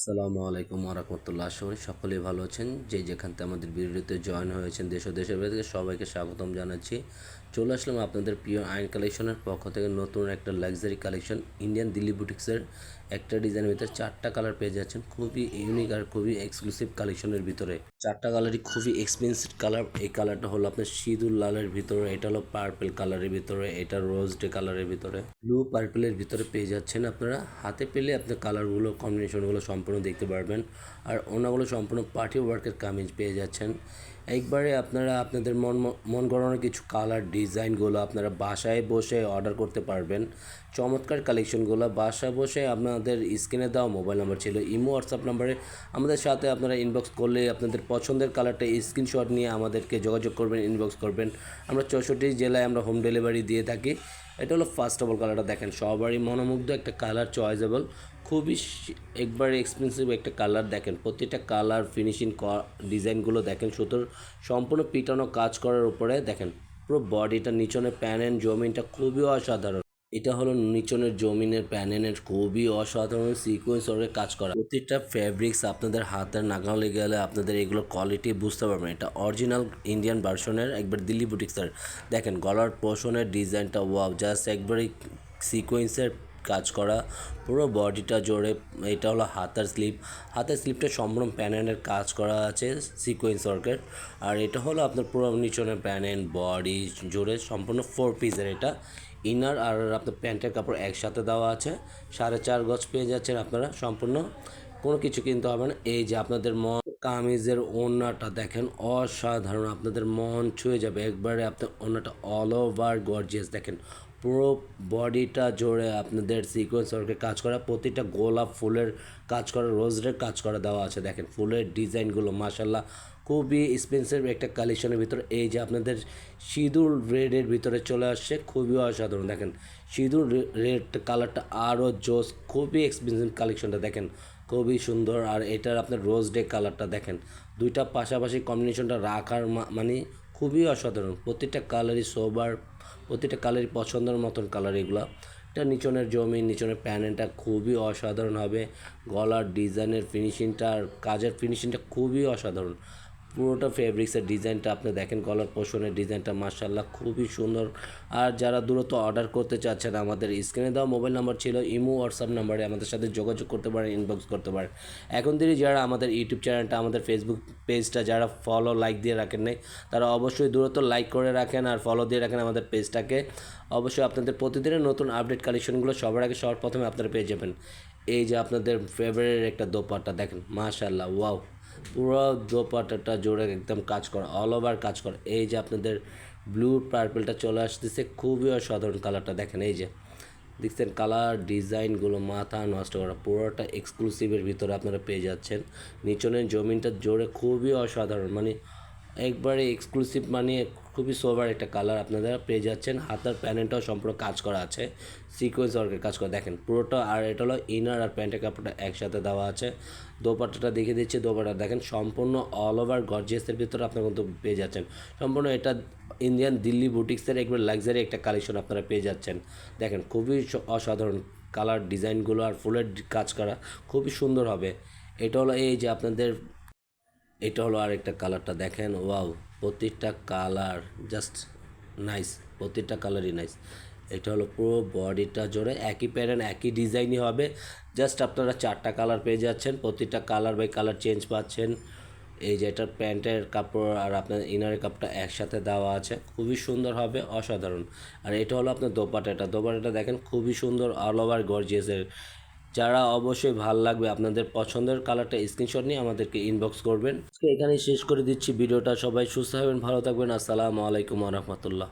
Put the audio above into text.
আসসালামু আলাইকুম ওরহমতুল্লাহ আশা সকলেই ভালো আছেন। যে যেখান থেকে আমাদের ভিডিওতে জয়েন হয়েছেন দেশ ও দেশের থেকে সবাইকে স্বাগতম জানাচ্ছি। চলে আসলাম আপনাদের প্রিয় আইন কালেকশনের পক্ষ থেকে নতুন একটা লাক্সারি কালেকশন ইন্ডিয়ান দিল্লি বুটিক্সের একটা ডিজাইনের ভিতরে চারটা কালার পেয়ে যাচ্ছেন। খুবই ইউনিক আর খুবই এক্সক্লুসিভ কালেকশনের ভিতরে। চারটা কালারই খুবই এক্সপেন্সিভ কালার এই কালারটা হলো আপনার সিঁদুর লালের ভিতরে, এটা হলো পার্পল কালারের ভিতরে, এটা রোজ ডে কালারের ভিতরে। ব্লু পার্পলের ভিতরে পেয়ে যাচ্ছেন আপনারা। হাতে পেলে আপনার কালারগুলো কম্বিনেশনগুলো সম্পূর্ণ দেখতে পারবেন। আর ওনাগুলো সম্পূর্ণ পার্টি ওয়ার্কের কামিজ পেয়ে যাচ্ছেন। একবারে আপনারা আপনাদের মন মন গড়ানোর কিছু কালার ডিজাইনগুলো আপনারা বাসায় বসে অর্ডার করতে পারবেন। চমৎকার কালেকশনগুলো বাসায় বসে আপনাদের স্ক্রিনে দেওয়া মোবাইল নাম্বার ছিল, ইমো হোয়াটসঅ্যাপ নাম্বারে আমাদের সাথে আপনারা ইনবক্স করলে আপনাদের পছন্দের কালারটা স্ক্রিনশট নিয়ে আমাদেরকে যোগাযোগ করবেন ইনবক্স করবেন। আমরা চৌষট্টি জেলায় আমরা হোম ডেলিভারি দিয়ে থাকি। এটা হলো ফার্স্ট অফ অল কালারটা দেখেন, সবারই মনোমুগ্ধ একটা কালার চয়েসেবল খুবই একবারে এক্সপেন্সিভ একটা কালার দেখেন। প্রতিটা কালার ফিনিশিং ডিজাইনগুলো দেখেন, সুতোর সম্পূর্ণ পিটানো কাজ করার উপরে দেখেন, পুরো বডিটা নিচনে প্যানেন জমিনটা খুবই অসাধারণ। এটা হলো নিচনের জমিনের প্যানেলের খুবই অসাধারণ সিকোয়েন্স ওরে কাজ করা। প্রতিটা ফ্যাব্রিক্স আপনাদের হাতের নাগালে গেলে আপনাদের এগুলোর কোয়ালিটি বুঝতে পারবেন। এটা অরিজিনাল ইন্ডিয়ান ভার্সনের একবার দিল্লি বুটিক্সের দেখেন, গলার পোষণের ডিজাইনটা ওয়াও জাস্ট একবারই সিকোয়েন্সের কাজ করা, পুরো বডিটা জোরে, এটা হলো হাতার স্লিপ হাতের স্লিপটা সম্পূর্ণ প্যানেনের কাজ করা আছে সিকোয়েন্স ওয়ার্কের আর এটা হলো আপনার পুরো নিচনের প্যানেন বডি জোরে, সম্পূর্ণ ফোর পিসের এটা। ইনার আর আপনার প্যান্টের কাপড় একসাথে দেওয়া আছে। সাড়ে চার গজ পেয়ে যাচ্ছেন আপনারা, সম্পূর্ণ। কোনো কিছু কিনতে হবে না। এই যে আপনাদের মন, কামিজের ওড়নাটা দেখেন, অসাধারণ। আপনাদের মন ছুঁয়ে যাবে। একবারে আপনার ওড়নাটা অল ওভার গর্জিয়াস দেখেন। পুরো বডিটা জোরে আপনাদের সিকোয়েন্স ওয়ার্কের কাজ করা, প্রতিটা গোলাপ ফুলের কাজ করা রোজের কাজ করা দেওয়া আছে। দেখেন, ফুলের ডিজাইনগুলো মাসাল্লাহ খুবই এক্সপেন্সিভ একটা কালেকশনের ভিতরে। এই যে আপনাদের সিঁদুর রেডের ভিতরে চলে আসছে, খুবই অসাধারণ। দেখেন, সিঁদুর রেড কালারটা আরও জোস, খুবই এক্সপেন্সিভ কালেকশনটা দেখেন, খুবই সুন্দর। আর এটার আপনার রোজ ডে কালারটা দেখেন, দুইটা পাশাপাশি কম্বিনেশনটা রাখার মানে খুবই অসাধারণ। প্রতিটা কালারই সোবার প্রতিটা কালারই পছন্দের মতন কালার এগুলো। এটা নিচনের জমি নিচনের প্যানেলটা খুবই অসাধারণ হবে। গলার ডিজাইনের ফিনিশিংটা আর কাজের ফিনিশিংটা খুবই অসাধারণ। পুরোটা ফেব্রিক্সের ডিজাইনটা আপনি দেখেন কলার পোষণের ডিজাইনটা মার্শাল্লাহ খুবই সুন্দর। আর যারা দূরত্ব অর্ডার করতে চাচ্ছেন আমাদের স্ক্রিনে দেওয়া মোবাইল নাম্বার ছিল, ইমো হোয়াটসঅ্যাপ নাম্বারে আমাদের সাথে যোগাযোগ করতে পারেন ইনবক্স করতে পারেন। এখন থেকে যারা আমাদের ইউটিউব চ্যানেলটা আমাদের ফেসবুক পেজটা যারা ফলো লাইক দিয়ে রাখেন নাই, তারা অবশ্যই দূরত্ব লাইক করে রাখেন আর ফলো দিয়ে রাখেন আমাদের পেজটাকে অবশ্যই আপনাদের প্রতিদিনের নতুন আপডেট কালেকশনগুলো সবার আগে সবার প্রথমে আপনারা পেয়ে যাবেন। এই যে আপনাদের ফেভারিট একটা দোপাট্টা, দেখেন মাশাল্লাহ ওয়াও পুরো দোপাটাটা জোরে একদম কাজ করা অল ওভার কাজ করা। এই যে আপনাদের ব্লু পার্পেলটা চলে আসতেছে, খুবই অসাধারণ কালারটা দেখেন, এই যে। দেখছেন কালার ডিজাইনগুলো মাথা নষ্ট করা, পুরোটা এক্সক্লুসিভের ভিতরে আপনারা পেয়ে যাচ্ছেন। নিচনের জমিনটা জোরে খুবই অসাধারণ মানে একবারে এক্সক্লুসিভ মানে খুবই সোভার একটা কালার আপনারা পেয়ে যাচ্ছেন। হাতার প্যানেলটাও সম্পূর্ণ কাজ করা আছে। সিকোয়েন্স ওয়ার্কের কাজ করা। দেখেন, পুরোটা আর এটা হলো ইনার আর প্যান্টের কাপড়টা একসাথে দেওয়া আছে। দোপাট্টাটা দেখে দিচ্ছি, দোপাট্টা। দেখেন, সম্পূর্ণ অল ওভার গর্জিয়াসের ভিতরে আপনারা কিন্তু পেয়ে যাচ্ছেন। সম্পূর্ণ এটা ইন্ডিয়ান দিল্লি বুটিক্সের একবার লাক্সারি একটা কালেকশন আপনারা পেয়ে যাচ্ছেন। দেখেন, খুবই অসাধারণ কালার ডিজাইনগুলো আর ফুলের কাজ করা। খুবই সুন্দর হবে। এটা হলো এই যে আপনাদের, এটা হলো আরেকটা কালারটা দেখেন ওয়াও প্রতিটা কালার জাস্ট নাইস প্রতিটা কালারই নাইস এটা হলো পুরো বডিটা জোরে, একই প্যাটার্ন একই ডিজাইনই হবে। জাস্ট আপনারা চারটা কালার পেয়ে যাচ্ছেন, প্রতিটা কালার বাই কালার চেঞ্জ পাচ্ছেন। এই যে এটার প্যান্টের কাপড় আর আপনার ইনারের কাপড়টা একসাথে দেওয়া আছে, খুবই সুন্দর হবে, অসাধারণ। আর এটা হলো আপনার দোপাটাটা দোপাটাটা দেখেন, খুবই সুন্দর অল ওভার গর্জিয়াসের যারা অবশ্যই ভালো লাগবে আপনাদের পছন্দের কালারটা স্ক্রিনশট নিয়ে আমাদেরকে ইনবক্স করবেন। এখানেই শেষ করে দিচ্ছি। ভিডিওটা সবাই সুস্থ হবেন ভালো থাকবেন। আসসালামু আলাইকুম রহমতুল্লাহ।